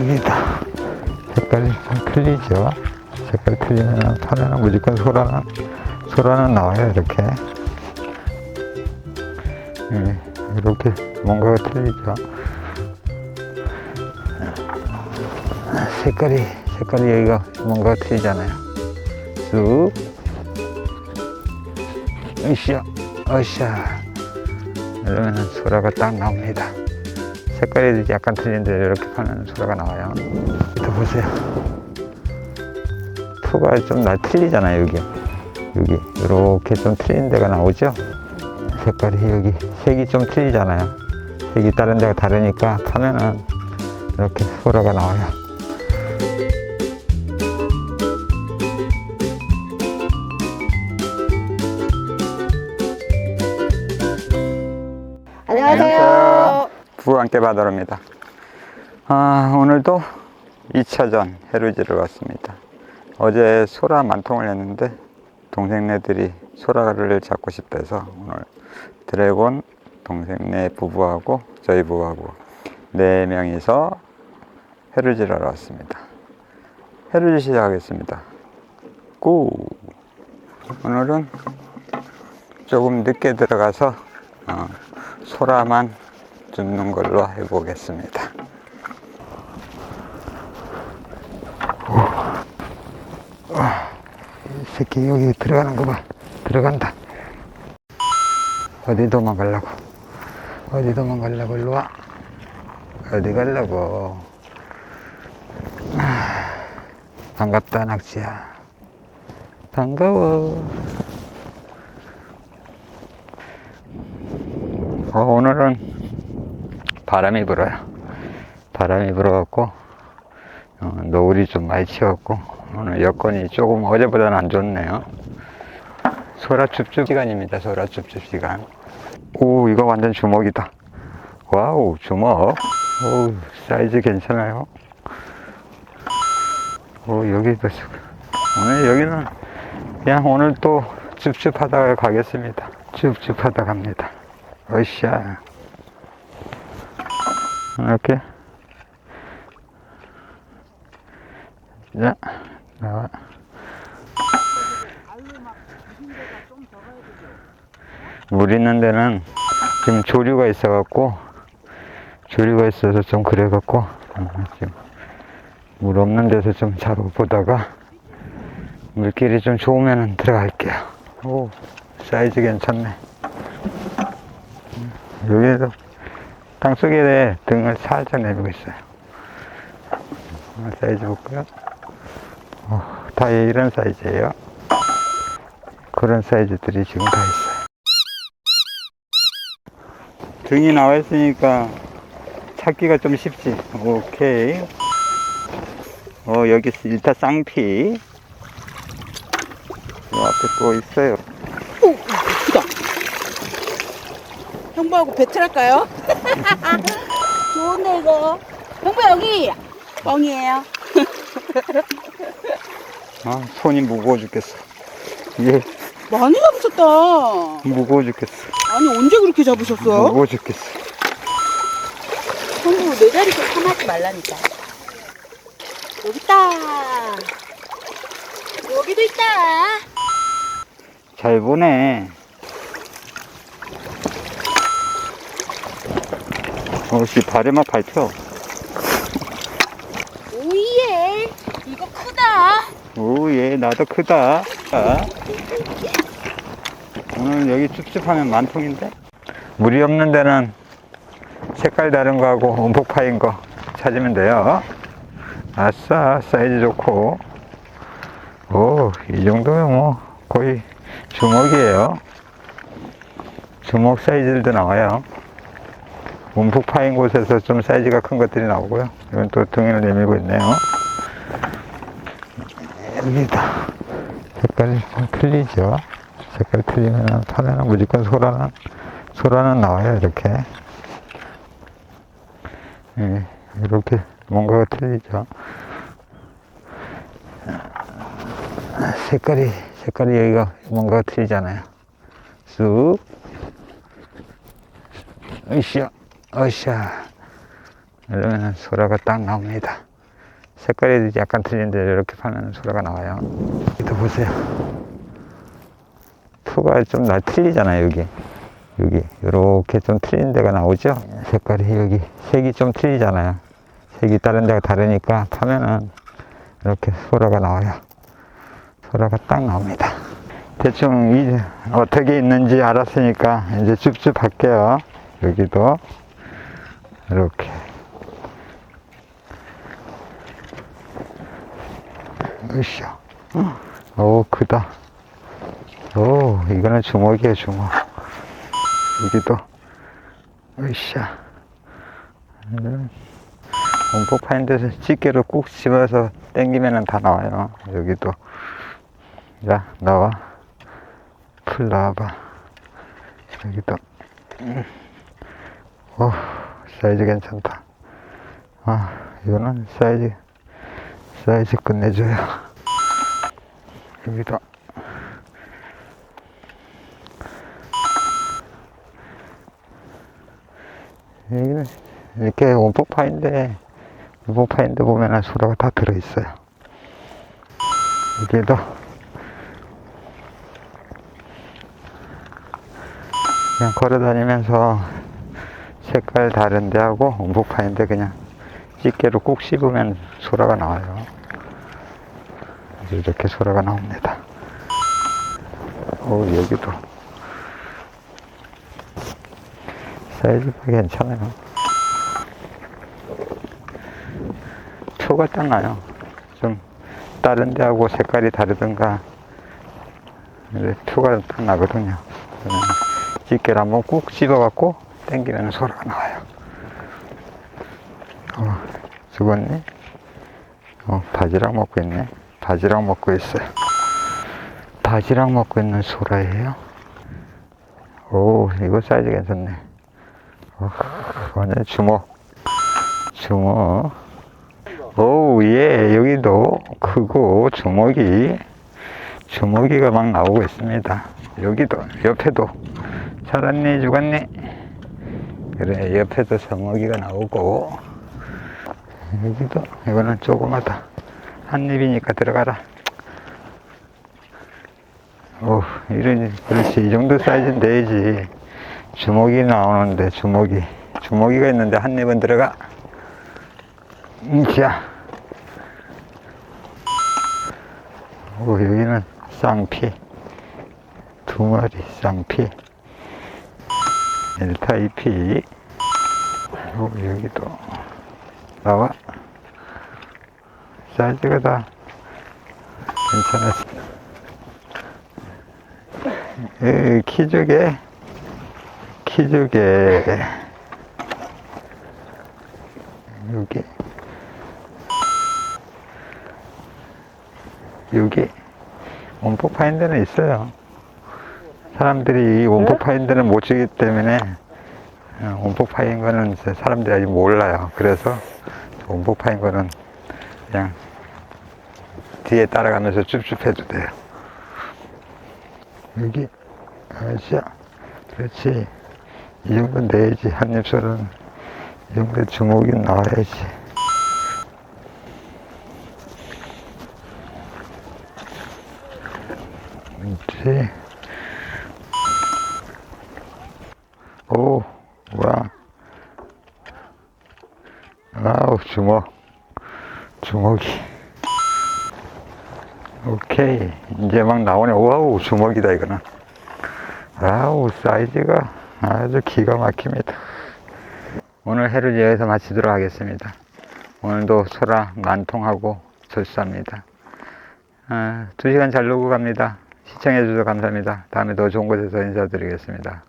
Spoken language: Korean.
여기다. 색깔이 좀 틀리죠? 색깔 틀리면 판에는 무조건 소라는 소라는 나와요 이렇게. 예, 이렇게 뭔가가 틀리죠? 색깔이 색깔이 여기가 뭔가가 틀리잖아요. 쑥. 으쌰 으쌰. 이러면 소라가 딱 나옵니다 색깔이 약간 틀린데 이렇게 파면 소라가 나와요. 또 보세요. 투가 좀나 틀리잖아요 여기. 여기. 이렇게 좀 틀린 데가 나오죠? 색깔이 여기 색이 좀 틀리잖아요. 색이 다른 데가 다르니까 파면은 이렇게 소라가 나와요 부안깨 바다로입니다. 아, 오늘도 2차전 해루지를 왔습니다. 어제 소라 만통을 했는데 동생네들이 소라를 잡고 싶다 해서 오늘 드래곤 동생네 부부하고 저희 부부하고 네 명이서 해루지를 하러 왔습니다. 해루지 시작하겠습니다. 고! 오늘은 조금 늦게 들어가서 어, 소라만 줍는 걸로 해보겠습니다. 이 새끼 여기 들어가는 거 봐. 들어간다. 어디 도망가려고? 어디 도망가려고? 일로 와. 어디 가려고? 아, 반갑다, 낙지야. 반가워. 어, 오늘은 바람이 불어요. 바람이 불어갖고, 어, 노을이 좀 많이 치웠고, 오늘 여건이 조금 어제보다는 안 좋네요. 소라 줍줍 시간입니다. 소라 줍줍 시간. 오, 이거 완전 주먹이다. 와우, 주먹. 오, 사이즈 괜찮아요. 오, 여기도, 수- 오늘 여기는 그냥 오늘 또 줍줍 하다가 가겠습니다. 줍줍 하다 갑니다. 으쌰. 이렇게. 자, 나와. 물 있는 데는 지금 조류가 있어 갖고, 조류가 있어서 좀 그래 갖고, 어, 지금 물 없는 데서 좀 잡아보다가, 물길이 좀 좋으면 들어갈게요. 오, 사이즈 괜찮네. 여기에서 땅속에 등을 살짝 내밀고 있어요. 어, 사이즈 볼까요? 어, 다 이런 사이즈예요. 그런 사이즈들이 지금 다 있어요. 등이 나와 있으니까 찾기가 좀 쉽지. 오케이. 어, 여기 일타 쌍피. 이 앞에 또 있어요. 오, 크다. 형부하고 배틀할까요? 좋네 이거. 형부 여기 뻥이에요. 아, 손이 무거워 죽겠어. 이게 많이 잡으셨다. 무거워 죽겠어. 아니 언제 그렇게 잡으셨어요? 무거워 죽겠어. 형부 내 자리에서 참하지 말라니까. 여기 있다. 여기도 있다. 잘 보네. 어씨 발에만 밟혀. 오예. 이거 크다. 오예 나도 크다. 자. 오늘 여기 찝찝하면 만통인데? 물이 없는 데는 색깔 다른 거하고 움푹 파인 거 찾으면 돼요. 아싸 사이즈 좋고. 오 이 정도면 뭐 거의 주먹이에요. 주먹 사이즈들도 나와요. 움푹 파인 곳에서 좀 사이즈가 큰 것들이 나오고요. 이건 또 등을 내밀고 있네요. 여기다. 색깔이 좀 틀리죠. 색깔 틀리면 판에는 무조건 소라는, 소라는 나와요, 이렇게. 예, 이렇게 뭔가가 틀리죠. 색깔이, 색깔이 여기가 뭔가가 틀리잖아요. 쑥. 으쌰, 으쌰. 이러면 소라가 딱 나옵니다. 색깔이 약간 틀린데 이렇게 파면 소라가 나와요. 또 보세요. 투가 좀 나 틀리잖아요, 여기. 여기. 이렇게 좀 틀린 데가 나오죠? 색깔이 여기. 색이 좀 틀리잖아요. 색이 다른 데가 다르니까 파면은 이렇게 소라가 나와요. 소라가 딱 나옵니다. 대충 이 어떻게 있는지 알았으니까 이제 줍줍 할게요. 여기도 이렇게. 으쌰. 오, 크다. 오, 이거는 주먹이에요, 주먹. 여기도. 으쌰. 음, 원폭 파인 데서 집게로 꾹 집어서 당기면은 다 나와요. 여기도. 자, 나와. 풀 나와봐. 여기도. 음. 오, 사이즈 괜찮다. 아, 이거는 사이즈, 사이즈 끝내줘요. 여기도. 여기는 이렇게 원폭파인데, 원폭파인데 보면은 소라가 다 들어있어요. 여기도. 그냥 걸어 다니면서 색깔 다른데 하고 원폭파인데 그냥 집게로 꾹 씹으면 소라가 나와요. 이렇게 소라가 나옵니다. 오, 여기도. 사이즈가 괜찮아요. 표가 딱 나요. 좀 다른 데하고 색깔이 다르든가 표가 딱 나거든요. 집게를 한번 꾹 씹어갖고 당기면 소리가 나와요. 어, 죽었니? 어, 바지락 먹고 있네. 바지락 먹고 있어요. 바지락 먹고 있는 소라예요. 오, 이거 사이즈 괜찮네. 어, 완전 주먹. 주먹. 오, 예, 여기도 크고 주먹이, 주먹이가 막 나오고 있습니다. 여기도, 옆에도. 살았니, 죽었니? 그래, 옆에도 주먹이가 나오고. 여기도, 이거는 조그마다. 한 입이니까 들어가라. 오, 이런, 그렇지. 이 정도 사이즈는 돼야지. 주먹이 나오는데, 주먹이. 주먹이가 있는데 한 입은 들어가. 자. 오, 여기는 쌍피. 두 마리 쌍피. 델타 2피. 오, 여기도. 나와. 사이즈가 다. 에, 키조개. 키조개. 여기. 여기 원폭 파인드는 있어요. 사람들이 이 원폭 파인드는 못 주기 때문에 어, 원폭 파인 거는 사람들이 아직 몰라요. 그래서 원폭 파인 거는 그냥 뒤에 따라가면서 줍줍 해도 돼요. 여기 아시아 그렇지 이 정도 내야지 한 입술은 이 정도 주먹이 나와야지. 오, 뭐야. 아우, 주먹. 주먹이. 오케이. 이제 막 나오네. 와우, 주먹이다, 이거는. 아우, 사이즈가 아주 기가 막힙니다. 오늘 해를 여기서 마치도록 하겠습니다. 오늘도 소라 만통하고 절수합니다. 아, 두 시간 잘 놀고 갑니다. 시청해주셔서 감사합니다. 다음에 더 좋은 곳에서 인사드리겠습니다.